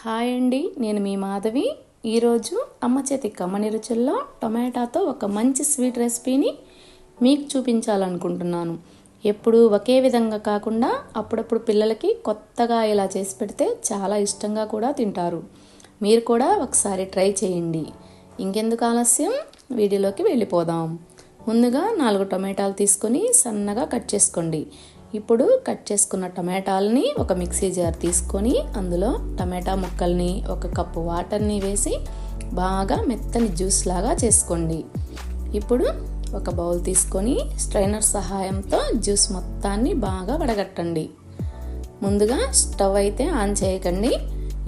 Hi అండి నేను మీ మాధవి. ఈరోజు అమ్మ చేతి కమ్మని రుచుల్లో టొమాటోతో ఒక మంచి స్వీట్ రెసిపీని మీకు చూపించాలనుకుంటున్నాను. ఎప్పుడు ఒకే విధంగా కాకుండా అప్పుడప్పుడు పిల్లలకి కొత్తగా ఇలా చేసి పెడితే చాలా ఇష్టంగా కూడా తింటారు. మీరు కూడా ఒకసారి ట్రై చేయండి. ఇంకెందుకు ఆలస్యం? వీడియోలోకి వెళ్ళిపోదాం. ముందుగా నాలుగు టొమాటాలు తీసుకొని సన్నగా కట్ చేసుకోండి. ఇప్పుడు కట్ చేసుకున్న టమాటాలని ఒక మిక్సీ జార్ తీసుకొని అందులో టమాటా ముక్కల్ని ఒక కప్పు వాటర్ని వేసి బాగా మెత్తని జ్యూస్ లాగా చేసుకోండి. ఇప్పుడు ఒక బౌల్ తీసుకొని స్ట్రైనర్ సహాయంతో జ్యూస్ మొత్తాన్ని బాగా వడగట్టండి. ముందుగా స్టవ్ అయితే ఆన్ చేయకండి.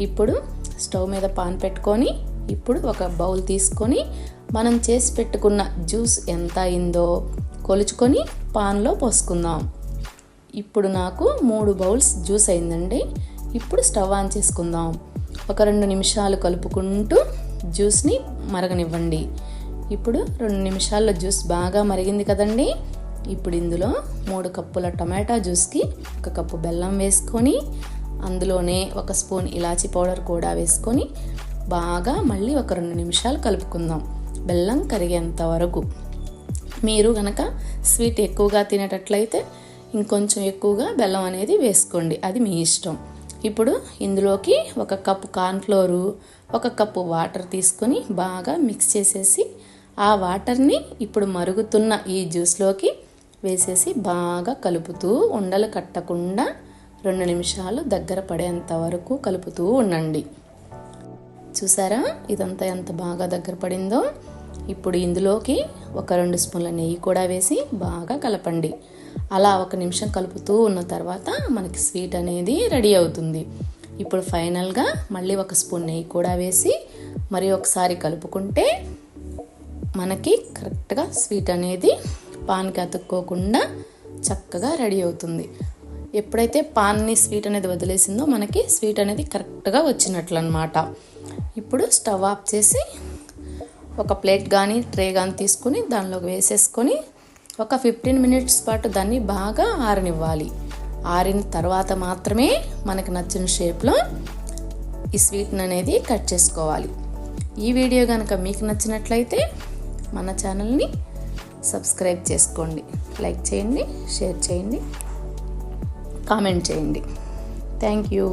ఇప్పుడు స్టవ్ మీద పాన్ పెట్టుకొని ఇప్పుడు ఒక బౌల్ తీసుకొని మనం చేసి పెట్టుకున్న జ్యూస్ ఎంత అయిందో కొలుచుకొని పాన్లో పోసుకుందాం. ఇప్పుడు నాకు మూడు బౌల్స్ జ్యూస్ అయిందండి. ఇప్పుడు స్టవ్ ఆన్ చేసుకుందాం. ఒక రెండు నిమిషాలు కలుపుకుంటూ జ్యూస్ని మరగనివ్వండి. ఇప్పుడు రెండు నిమిషాల్లో జ్యూస్ బాగా మరిగింది కదండి. ఇప్పుడు ఇందులో మూడు కప్పుల టమాటా జ్యూస్కి ఒక కప్పు బెల్లం వేసుకొని అందులోనే ఒక స్పూన్ ఇలాచీ పౌడర్ కూడా వేసుకొని బాగా మళ్ళీ ఒక రెండు నిమిషాలు కలుపుకుందాం. బెల్లం కరిగేంత వరకు. మీరు కనుక స్వీట్ ఎక్కువగా తినేటట్లయితే ఇంకొంచెం ఎక్కువగా బెల్లం అనేది వేసుకోండి. అది మీ ఇష్టం. ఇప్పుడు ఇందులోకి ఒక కప్పు కార్న్ఫ్లోరు ఒక కప్పు వాటర్ తీసుకొని బాగా మిక్స్ చేసేసి ఆ వాటర్ని ఇప్పుడు మరుగుతున్న ఈ జ్యూస్లోకి వేసేసి బాగా కలుపుతూ ఉండలు కట్టకుండా రెండు నిమిషాలు దగ్గర పడేంత వరకు కలుపుతూ ఉండండి. చూసారా? ఇదంతా ఎంత బాగా దగ్గర పడిందో? ఇప్పుడు ఇందులోకి ఒక రెండు స్పూన్ల నెయ్యి కూడా వేసి బాగా కలపండి. అలా ఒక నిమిషం కలుపుతూ ఉన్న తర్వాత మనకి స్వీట్ అనేది రెడీ అవుతుంది. ఇప్పుడు ఫైనల్గా మళ్ళీ ఒక స్పూన్ నెయ్యి కూడా వేసి మరి ఒకసారి కలుపుకుంటే మనకి కరెక్ట్గా స్వీట్ అనేది పాన్కి అతుక్కోకుండా చక్కగా రెడీ అవుతుంది. ఎప్పుడైతే పాన్ని స్వీట్ అనేది వదిలేసిందో మనకి స్వీట్ అనేది కరెక్ట్గా వచ్చినట్లు అనమాట ఇప్పుడు స్టవ్ ఆఫ్ చేసి ఒక ప్లేట్ కానీ ట్రే కానీ తీసుకుని దానిలోకి వేసేసుకొని ఒక ఫిఫ్టీన్ మినిట్స్ పాటు దాన్ని బాగా ఆరనివ్వాలి. ఆరిన తర్వాత మాత్రమే మనకు నచ్చిన షేప్లో ఈ స్వీట్ని అనేది కట్ చేసుకోవాలి. ఈ వీడియో కనుక మీకు నచ్చినట్లయితే మన ఛానల్ని సబ్స్క్రైబ్ చేసుకోండి. లైక్ చేయండి షేర్ చేయండి కామెంట్ చేయండి. Thank you.